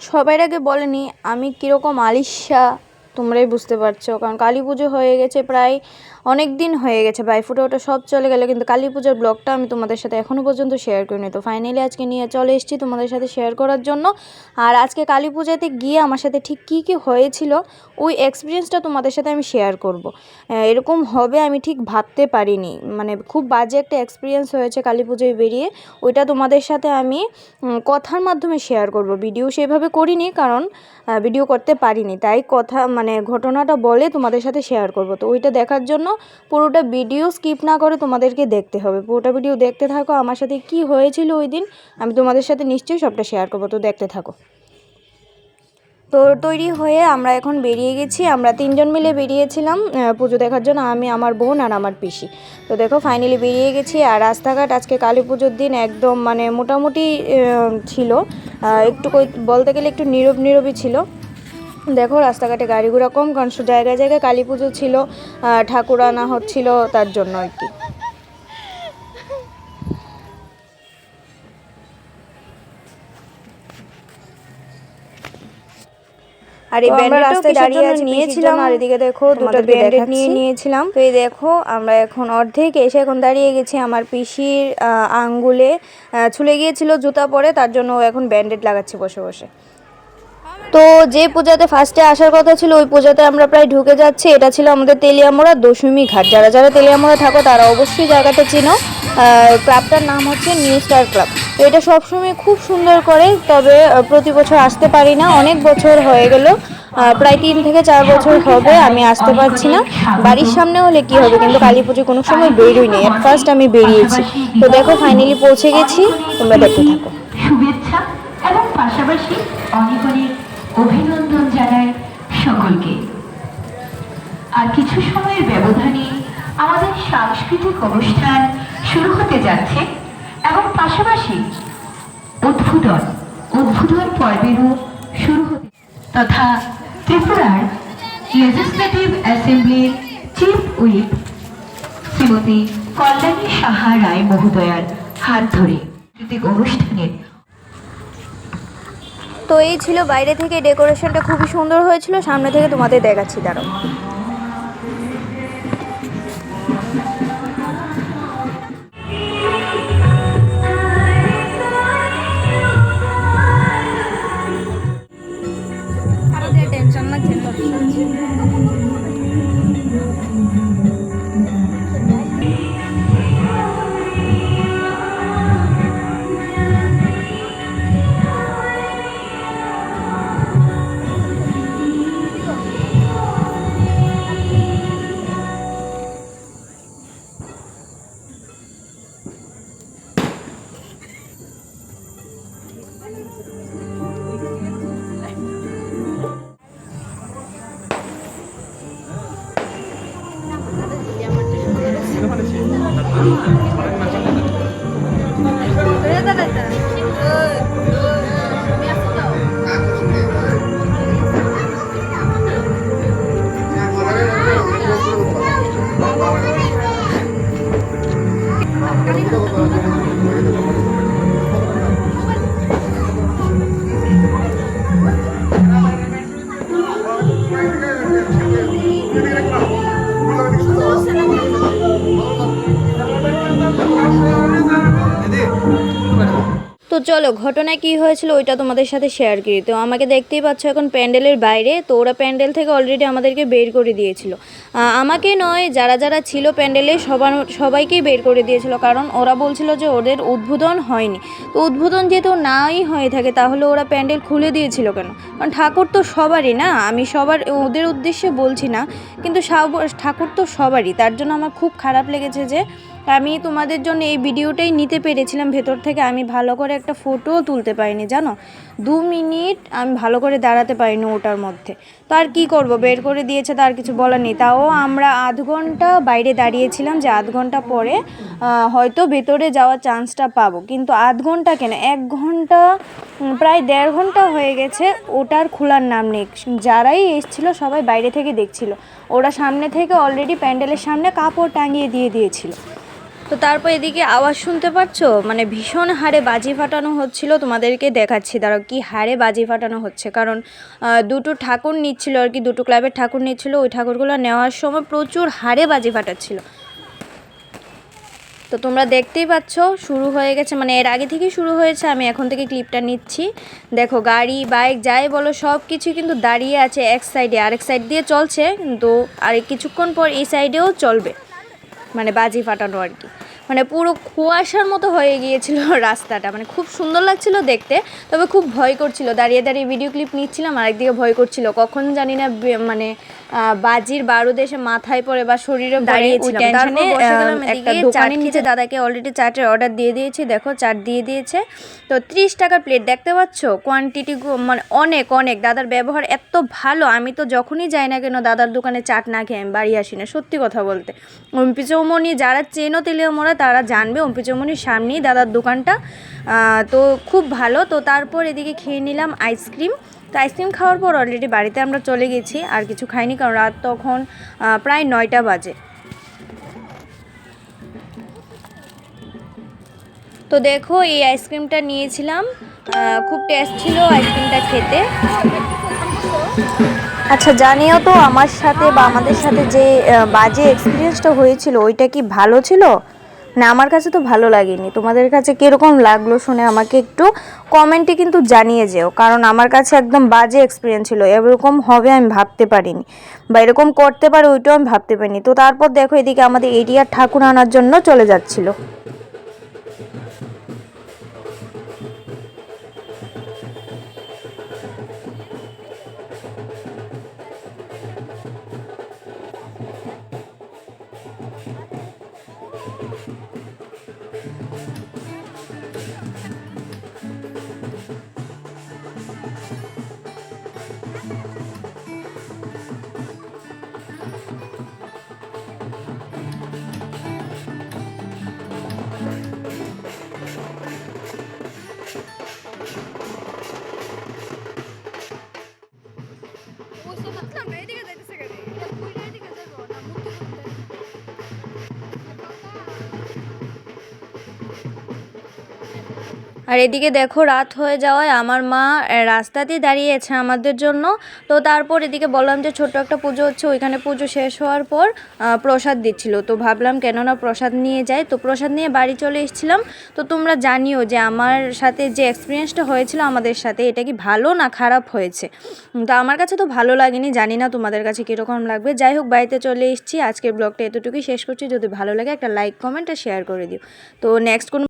সবার আগে বলেনি আমি কীরকম আলিশা তোমরাই বুঝতে পারছ। কারণ কালী পুজো হয়ে গেছে প্রায় অনেক দিন হয়ে গেছে। ভাইফোঁটা ওটা সব চলে গেলে, কিন্তু কালী পুজোর ব্লগটা আমি তোমাদের সাথে এখনও পর্যন্ত শেয়ার করিনি। তো ফাইনালি আজকে নিয়ে চলে এসেছি তোমাদের সাথে শেয়ার করার জন্য। আর আজকে কালী পুজোতে গিয়ে আমার সাথে ঠিক কী কী হয়েছিল, ওই এক্সপিরিয়েন্সটা তোমাদের সাথে আমি শেয়ার করব। এরকম হবে আমি ঠিক ভাবতে পারিনি। মানে খুব বাজে একটা এক্সপিরিয়েন্স হয়েছে কালী পুজোয় বেরিয়ে। ওইটা তোমাদের সাথে আমি কথার মাধ্যমে শেয়ার করব। ভিডিও সেভাবে করিনি, কারণ ভিডিও করতে পারিনি। তাই কথা মানে ঘটনাটা বলে তোমাদের সাথে শেয়ার করব। তো ওইটা দেখার জন্য পুরোটা ভিডিও স্কিপ না করে তোমাদেরকে দেখতে হবে। পুরোটা ভিডিও দেখতে থাকো, আমার সাথে কি হয়েছিল ওই দিন, আমি তোমাদের সাথে নিশ্চয়ই সবটা শেয়ার করব। তো দেখতে থাকো। তো তৈরি হয়ে আমরা এখন বেরিয়ে গেছি। আমরা তিনজন মিলে বেরিয়েছিলাম পুজো দেখার জন্য, আমি, আমার বোন আর আমার পিসি। তো দেখো ফাইনালি বেরিয়ে গেছি আর রাস্তাঘাট আজকে কালী পুজোর দিন একদম মানে মোটামুটি ছিল। একটু বলতে গেলে একটু নীরব নীরবই ছিল। দেখো রাস্তাঘাটে গাড়ি ঘোড়া কম কারণ জায়গায় জায়গায় কালী পুজো ছিল ঠাকুর আনা হচ্ছিল তার জন্য আর কি। আর এই ব্যান্ডেড রাস্তায় দাঁড়িয়ে আছি? নিয়েছিলাম? আর এদিকে দেখো দুটো ব্যান্ডেড নিয়ে নিয়েছিলাম। তো এই দেখো আমরা এখন অর্ধেক এসে এখন দাঁড়িয়ে গেছি আমার পিসির আঙ্গুলে। ছুলে গিয়েছিল জুতা পরে তার জন্য ও এখন ব্যান্ডেড লাগাচ্ছে বসে বসে। তো যে পূজাতে ফার্স্টে আসার কথা ছিল, ওই পূজাতে আমরা প্রায় ঢুকে যাচ্ছি। এটা ছিল আমাদের তেলিয়ামোড়া দশমী ঘাট। যারা যারা তেলিয়ামোড়া থাকো, তারা অবশ্যই জায়গাটা চিনো। ক্লাবটার নাম হচ্ছে নিউ স্টার ক্লাব। তো এটা সবসময় খুব সুন্দর করে, তবে প্রতি বছর আসতে পারি না। অনেক বছর হয়ে গেল। প্রায় তিন থেকে চার বছর হবে, আমি আসতে পারছি না। বাড়ির সামনে হলে কি হবে? কিন্তু কালী পুজো কোনো সময় বেরোইনি এট ফার্স্ট আমি বেরিয়েছি। তো দেখো ফাইনালি পৌঁছে গেছি। তোমরা দেখতে থাকো। শুভেচ্ছা এবং পাশাপাশি অনেক অনেক অভিনন্দন জানাই সকলকে। আর কিছু সময়ের ব্যবধানে আমাদের সাংস্কৃতিক অনুষ্ঠান শুরু হতে যাচ্ছে এবং পাশাপাশি উদ্বোধন উদ্বোধন পর্বেরও শুরু হতে তথা ত্রিপুরার লেজিসলেটিভ অ্যাসেম্বলির চিফ হুইপ শ্রীমতী কল্যাণী সাহা রায় মহোদয়ার হাত ধরে অনুষ্ঠানের তো এই ছিল বাইরে থেকে ডেকোরেশনটা খুবই সুন্দর হয়েছিল সামনে থেকে তোমাদের দেখাচ্ছি দাঁড়ো চলো ঘটনা কি হয়েছিল ওইটা তোমাদের সাথে শেয়ার করি। তো আমাকে দেখতেই পাচ্ছ এখন প্যান্ডেলের বাইরে, তো ওরা প্যান্ডেল থেকে অলরেডি আমাদেরকে বের করে দিয়েছিল। আমাকে নয়, যারা যারা ছিল প্যান্ডেলে, সবার, সবাইকেই বের করে দিয়েছিল, কারণ ওরা বলছিল যে ওদের উদ্বোধন হয়নি। তো উদ্বোধন যেহেতু নাই হয়ে থাকে, তাহলে ওরা প্যান্ডেল খুলে দিয়েছিল কেন? কারণ ঠাকুর তো সবারই না, আমি সবার, ওদের উদ্দেশ্যে বলছি না, কিন্তু ঠাকুর তো সবারই, তার জন্য আমার খুব খারাপ লেগেছে যে আমি তোমাদের জন্য এই ভিডিওটাই নিতে পেরেছিলাম। ভেতর থেকে আমি ভালো করে একটা ফটোও তুলতে পারিনি, জানো? দু মিনিট আমি ভালো করে দাঁড়াতে পারিনি ওটার মধ্যে। তো আর কী করব? বের করে দিয়েছে তার কিছু বলার নেই। তাও আমরা আধ ঘণ্টা বাইরে দাঁড়িয়েছিলাম যে আধ ঘণ্টা পরে হয়তো ভেতরে যাওয়ার চান্সটা পাবো। কিন্তু আধ ঘণ্টা কেন? এক ঘণ্টা প্রায় দেড় ঘণ্টা হয়ে গেছে ওটার খোলার নাম নেই। যারাই এসছিল সবাই বাইরে থেকে দেখছিল। ওরা সামনে থেকে অলরেডি প্যান্ডেলের সামনে কাপড় টাঙিয়ে দিয়ে দিয়েছিল। তো তারপর এদিকে আওয়াজ শুনতে পাচ্ছো? মানে ভীষণ হারে বাজি ফাটানো হচ্ছিল তোমাদেরকে দেখাচ্ছি। দাঁড়াও, কি হারে বাজি ফাটানো হচ্ছে? কারণ দুটো ঠাকুর নিচ্ছিল আর কি, দুটো ক্লাবের ঠাকুর নিচ্ছিল, ওই ঠাকুরগুলো নেওয়ার সময় প্রচুর হারে বাজি ফাটাচ্ছিল। তো তোমরা দেখতেই পাচ্ছ, শুরু হয়ে গেছে মানে এর আগে থেকেই শুরু হয়েছে, আমি এখন থেকে ক্লিপটা নিচ্ছি। দেখো, গাড়ি, বাইক, যাই বলো সব কিছু কিন্তু দাঁড়িয়ে আছে এক সাইডে, আরেক সাইড দিয়ে চলছে, কিন্তু আর কিছুক্ষণ পর এই সাইডেও চলবে। মানে বাজি ফাটানো আর কি। মানে পুরো কুয়াশার মতো হয়ে গিয়েছিল রাস্তাটা। মানে খুব সুন্দর লাগছিল দেখতে তবে খুব ভয় করছিল। দাঁড়িয়ে দাঁড়িয়ে ভিডিও ক্লিপ নিচ্ছিলাম আর একদিকে ভয় করছিল। কখন জানি না মানে বাজির বারুদ এসে মাথায় পড়ে বা শরীরে দাঁড়িয়ে ওই একটা দোকানের নিচে দাদাকে অলরেডি চাটের অর্ডার দিয়ে দিয়েছি। দেখো চাট দিয়ে দিয়েছে। তো ত্রিশ টাকার প্লেট দেখতে পাচ্ছ? কোয়ান্টিটি মানে অনেক অনেক। দাদার ব্যবহার এত ভালো আমি তো যখনই যাই না কেন দাদার দোকানে চাট না খেয়ে আমি বাড়ি আসি না সত্যি কথা বলতে। অম্পি চৌমনি যারা চেনো তেলিও মোড়া তারা জানবে, অম্পি চৌমনির সামনেই দাদার দোকানটা। তো খুব ভালো। তো তারপর এদিকে খেয়ে নিলাম আইসক্রিম। তো আইসক্রিম খাওয়ার পর অলরেডি বাড়িতে আমরা চলে গেছি, আর কিছু খাইনি, কারণ রাত তখন প্রায় নয়টা বাজে। তো দেখো, এই আইসক্রিমটা নিয়েছিলাম। খুব টেস্ট ছিল আইসক্রিমটা খেতে। আচ্ছা জানিও তো, আমার সাথে বা আমাদের সাথে যে বাজে এক্সপিরিয়েন্সটা হয়েছিল, ওইটা কি ভালো ছিল? না, আমার কাছে তো ভালো লাগেনি। তোমাদের কাছে কীরকম লাগল শুনে আমাকে একটু কমেন্টে কিন্তু জানিয়ে যেও। কারণ আমার কাছে একদম বাজে এক্সপিরিয়েন্স ছিল। এরকম হবে আমি ভাবতে পারিনি। বা এরকম করতে পারে ওইটাও আমি ভাবতে পারিনি। তো তারপর দেখো এদিকে আমাদের এরিয়ার ঠাকুর আনার জন্য চলে যাচ্ছিল। বুঝতে পারলাম না আর এদিকে দেখো, রাত হয়ে যাওয়ায় আমার মা রাস্তাতেই দাঁড়িয়েছে আমাদের জন্য। তো তারপর এদিকে বললাম যে, ছোট্ট একটা পুজো হচ্ছে, ওইখানে পুজো শেষ হওয়ার পর প্রসাদ দিচ্ছিল। তো ভাবলাম কেননা প্রসাদ নিয়ে যাই। তো প্রসাদ নিয়ে বাড়ি চলে এসেছিলাম। তো তোমরা জানিও যে, আমার সাথে যে এক্সপিরিয়েন্সটা হয়েছিল আমাদের সাথে, এটা কি ভালো না খারাপ হয়েছে? তো আমার কাছে তো ভালো লাগেনি, জানি না তোমাদের কাছে কীরকম লাগবে। যাই হোক, বাড়িতে চলে এসেছি। আজকের ব্লগটা এতটুকুই শেষ করছি। যদি ভালো লাগে একটা লাইক কমেন্ট আর শেয়ার করে দিও। তো নেক্সট কোন